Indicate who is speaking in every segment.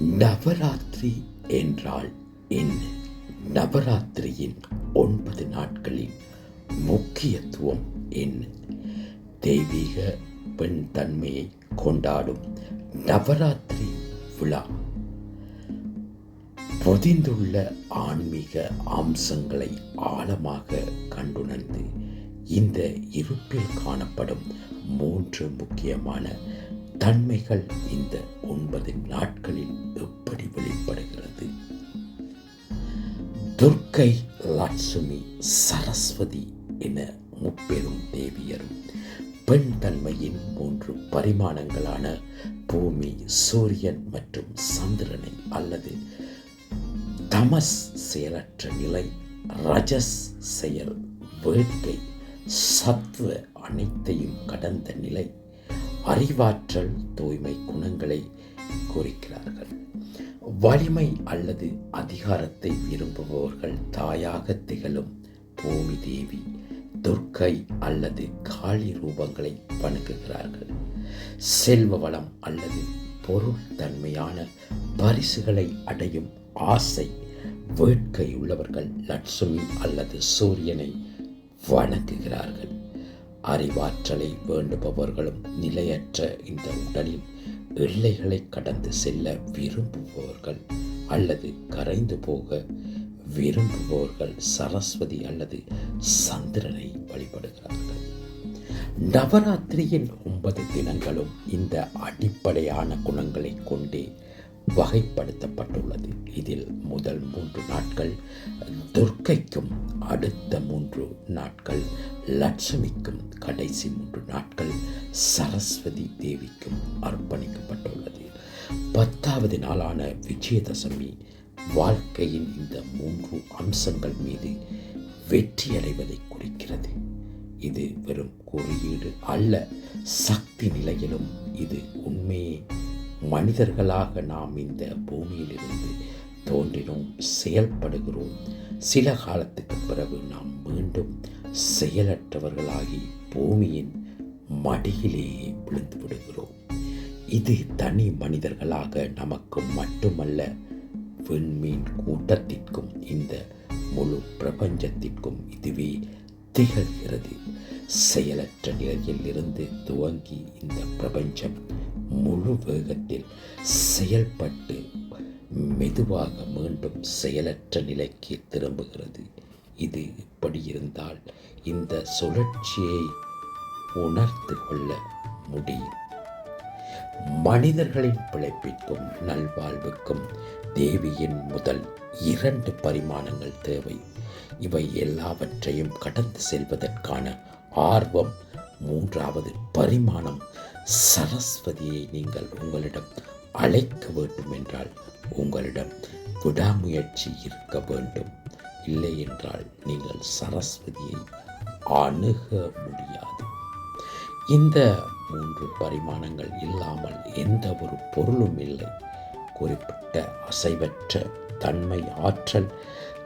Speaker 1: நவராத்திரி என்றால் என்ன? நவராத்திரியின் ஒன்பது நாட்களின் முக்கியத்துவம் என்ன? தெய்வீக பெண் தன்மையை கொண்டாடும் நவராத்திரி விழா. பொதிந்துள்ள ஆன்மீக அம்சங்களை ஆழமாக கண்டுணர்ந்து இந்த இருப்பில் காணப்படும் மூன்று முக்கியமான தன்மைகள் இந்த ஒன்பது நாட்களில் எப்படி வெளிப்படுகிறது? துர்க்கை லட்சுமி சரஸ்வதி என முப்பெரும் தேவியரும் பெண் தன்மையின் மூன்று பரிமாணங்களான பூமி சூரியன் மற்றும் சந்திரனை அல்லது தமஸ் செயலற்ற நிலை ரஜஸ் செயல் வேட்கை சத்துவ அனைத்தையும் கடந்த நிலை அறிவாற்றல் தூய்மை குணங்களை குறிக்கிறார்கள். வலிமை அல்லது அதிகாரத்தை விரும்புபவர்கள் தாயாக திகழும் பூமி தேவி துர்க்கை அல்லது காளி ரூபங்களை வணங்குகிறார்கள். செல்வ வளம் அல்லது பொருள் தன்மையான பரிசுகளை அடையும் ஆசை வேட்கை உள்ளவர்கள் லட்சுமி அல்லது சூரியனை வணங்குகிறார்கள். அறிவாற்றலை வேண்டுபவர்களும் நிலையற்ற இந்த உடலில் எல்லைகளை கடந்து செல்ல விரும்புபவர்கள் அல்லது கரைந்து போக விரும்புபவர்கள் சரஸ்வதி அல்லது சந்திரனை வழிபடுகிறார்கள். நவராத்திரியின் ஒன்பது தினங்களும் இந்த அடிப்படையான குணங்களை கொண்டே வகைப்படுத்தப்பட்டுள்ளது. இதில் முதல் மூன்று நாட்கள் துர்க்கைக்கும் அடுத்த மூன்று நாட்கள் லட்சுமிக்கும் கடைசி மூன்று நாட்கள் சரஸ்வதி தேவிக்கும் அர்ப்பணிக்கப்பட்டுள்ளது. பத்தாவது நாளான விஜயதசமி வாழ்க்கையின் இந்த மூன்று அம்சங்கள் மீது வெற்றியடைவதை குறிக்கிறது. இது வெறும் குறியீடு அல்ல சக்தி நிலையிலும் இது உண்மையே மனிதர்களாக நாம் இந்த பூமியிலிருந்து தோன்றினோம் செயல்படுகிறோம். சில காலத்துக்கு பிறகு நாம் மீண்டும் செயலற்றவர்களாகி பூமியின் மடியிலேயே விழுந்து விடுகிறோம். இது தனி மனிதர்களாக நமக்கு மட்டுமல்ல விண்மீன் கூட்டத்திற்கும் இந்த முழு பிரபஞ்சத்திற்கும் இதுவே திகழ்கிறது. செயலற்ற நிலையில் இருந்து துவங்கி இந்த பிரபஞ்சம் முழு வேகத்தில் செயல்பட்டு மெதுவாக மீண்டும் செயலற்ற நிலைக்கு திரும்புகிறது. இது இப்படி இருந்தால் இந்த சுழற்சியை உணர்ந்து கொள்ள முடியும். மனிதர்களின் பிழைப்பிற்கும் நல்வாழ்வுக்கும் தேவியின் முதல் இரண்டு பரிமாணங்கள் தேவை. இவை எல்லாவற்றையும் கடந்து செல்வதற்கான ஆர்வம். மூன்றாவது பரிமாணம். சரஸ்வதியை நீங்கள் உங்களிடம் அழைக்க வேண்டும் என்றால் உங்களிடம் விடாமுயற்சி இருக்க வேண்டும். இல்லை என்றால் நீங்கள் சரஸ்வதியை அணுக முடியாது. இந்த மூன்று பரிமாணங்கள் இல்லாமல் எந்த ஒரு பொருளும் இல்லை. குறிப்பிட்ட அசைவற்ற தன்மை ஆற்றல்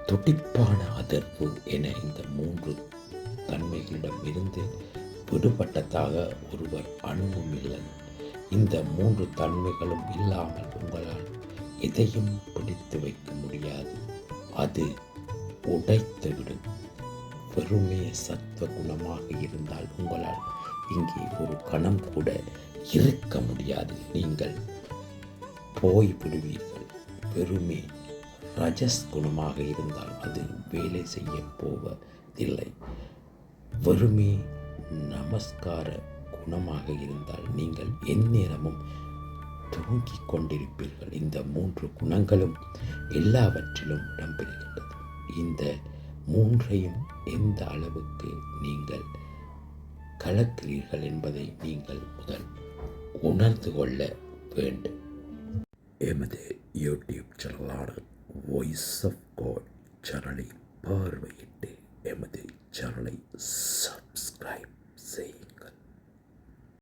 Speaker 1: துடிப்பான அதிர்வு என இந்த மூன்று தன்மைகளிடம் இருந்து விடுபட்டதாக ஒருவர் அணுவும் இல்லை இந்த மூன்று தன்மைகளும் இல்லாமல் உங்களால் எதையும் பிடித்து வைக்க முடியாது. அது உடைத்துவிடும் வெறுமே சத்துவ குணமாக இருந்தால் உங்களால் இங்கே ஒரு கணம் கூட இருக்க முடியாது. நீங்கள் போய் விடுவீர்கள் வெறுமே ரஜஸ் குணமாக இருந்தால் அது வேலை செய்ய போவதில்லை. வறுமை நமஸ்கார குணமாக இருந்தால் நீங்கள் எந்நேரமும் தூங்கிக் கொண்டிருப்பீர்கள். இந்த மூன்று குணங்களும் எல்லாவற்றிலும் இடம்பெறுகின்றது இந்த மூன்றையும் எந்த அளவுக்கு நீங்கள் கலக்கிறீர்கள் என்பதை நீங்கள் முதல் உணர்ந்து கொள்ள வேண்டும். எமது யூடியூப் சேனலான வாய்ஸ் ஆஃப் காட் சேனலை பார்வையிட்டு எமது சேனலை சப்ஸ்கிரைப் செய்யுங்கள்